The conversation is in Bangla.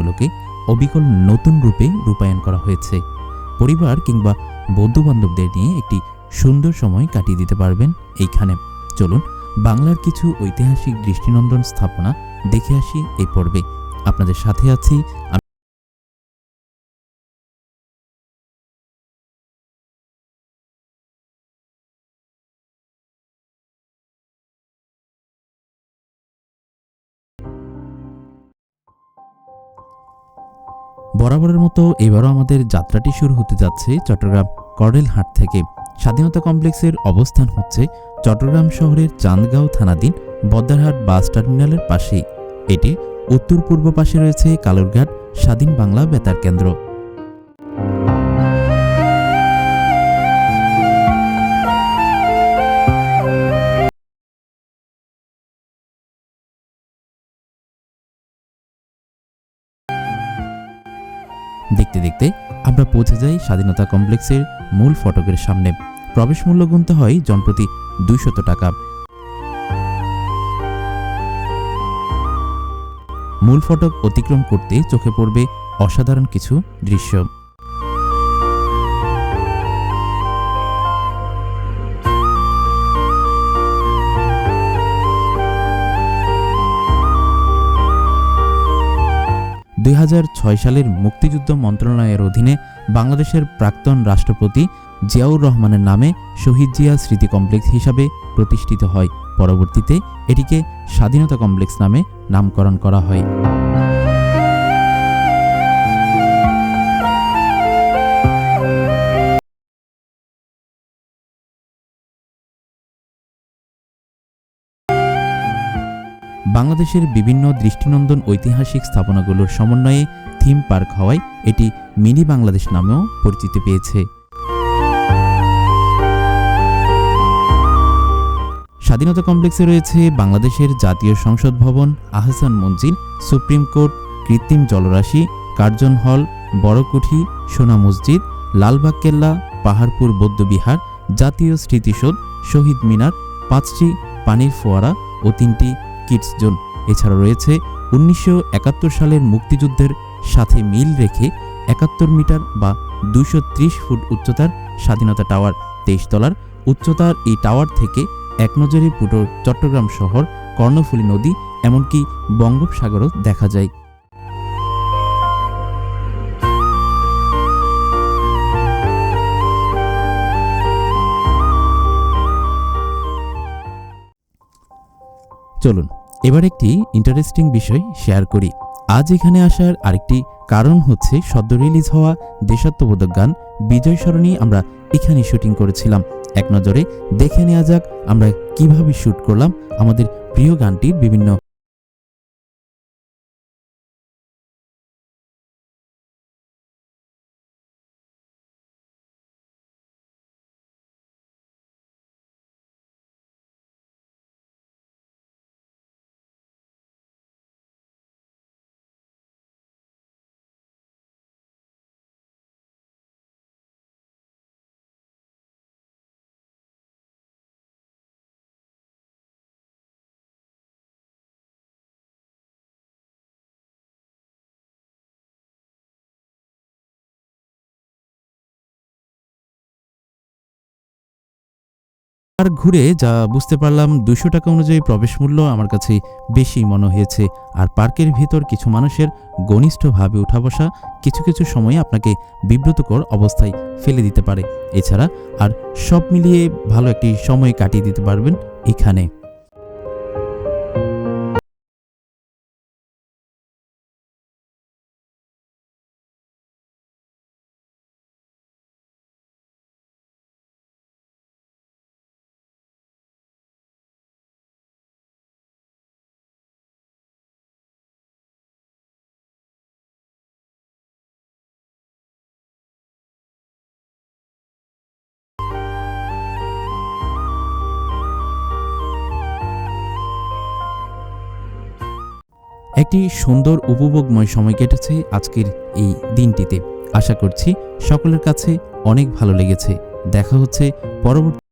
স্থাপনাগুলোকে অবিকল নতুন রূপে রূপায়ণ করা হয়েছে। পরিবার কিংবা বন্ধু বান্ধবদের নিয়ে একটি সুন্দর সময় কাটিয়ে দিতে পারবেন এইখানে। চলুন বাংলার কিছু ঐতিহাসিক দৃষ্টিনন্দন স্থাপনা দেখে আসি এই পর্বে। আপনাদের সাথে আছি বরাবরের মতো এবারও আমাদের যাত্রাটি শুরু হতে যাচ্ছে চট্টগ্রাম কর্ডেলহাট থেকে। স্বাধীনতা কমপ্লেক্সের অবস্থান হচ্ছে চট্টগ্রাম শহরের চান্দগাঁও থানাধীন বদ্দারহাট বাস টার্মিনালের পাশেই। এটি উত্তর পূর্ব পাশে রয়েছে কালুরঘাট স্বাধীন বাংলা বেতার কেন্দ্র। দেখতে দেখতে আমরা পৌঁছে যাই স্বাধীনতা কমপ্লেক্সের মূল ফটকের সামনে। প্রবেশ মূল্য গুনতে হয় জনপ্রতি দুইশত টাকা। মূল ফটক অতিক্রম করতে চোখে পড়বে অসাধারণ কিছু দৃশ্য। দুই হাজার ছয় সালের মুক্তিযুদ্ধ মন্ত্রণালয়ের অধীনে বাংলাদেশের প্রাক্তন রাষ্ট্রপতি জিয়াউর রহমানের নামে শহীদ জিয়া স্মৃতি কমপ্লেক্স হিসাবে প্রতিষ্ঠিত হয়। পরবর্তীতে এটিকে স্বাধীনতা কমপ্লেক্স নামে নামকরণ করা হয়। বাংলাদেশের বিভিন্ন দৃষ্টিনন্দন ঐতিহাসিক স্থাপনাগুলোর সমন্বয়ে থিম পার্ক হওয়ায় এটি মিনি বাংলাদেশ নামেও পরিচিতি পেয়েছে। স্বাধীনতা কমপ্লেক্সে রয়েছে বাংলাদেশের জাতীয় সংসদ ভবন, আহসান মঞ্জিল, সুপ্রিম কোর্ট, কৃত্রিম জলরাশি, কার্জন হল, বড়কুঠি, সোনা মসজিদ লালবাগ কেল্লা পাহাড়পুর বৌদ্ধবিহার, জাতীয় স্মৃতিসৌধ, শহীদ মিনার, পাঁচটি পানির ফোয়ারা ও তিনটি কিডস জোন। এছাড়া রয়েছে উনিশশো একাত্তর সালের মুক্তিযুদ্ধের সাথে মিল রেখে একাত্তর মিটার বা দুশো ফুট উচ্চতার স্বাধীনতা টাওয়ার, তেইশ তলার উচ্চতার এই টাওয়ার থেকে এক নজরে পুরো চট্টগ্রাম শহর, কর্ণফুলী নদী, এমনকি বঙ্গোপসাগরও দেখা যায়। চলুন এবার একটি ইন্টারেস্টিং বিষয় শেয়ার করি। আজ এখানে আসার আরেকটি কারণ হচ্ছে সদ্য রিলিজ হওয়া দেশাত্মবোধক গান বিজয় সরণী আমরা এখানে শুটিং করেছিলাম। এক নজরে দেখে নেওয়া যাক আমরা কীভাবে শ্যুট করলাম। আমাদের প্রিয় গানটির বিভিন্ন আর ঘুরে যা বুঝতে পারলাম দুশো টাকা অনুযায়ী প্রবেশ মূল্য আমার কাছে বেশি মনে হয়েছে। আর পার্কের ভেতর কিছু মানুষের ঘনিষ্ঠভাবে উঠা বসা কিছু কিছু সময়ে আপনাকে বিব্রতকর অবস্থায় ফেলে দিতে পারে। এছাড়া আর সব মিলিয়ে ভালো একটি সময় কাটিয়ে দিতে পারবেন এখানে। একটি সুন্দর উপভোগময় সময় কেটেছে আজকের এই দিনটিতে। আশা করছি সকলের কাছে অনেক ভালো লেগেছে। দেখা হচ্ছে পরবর্তী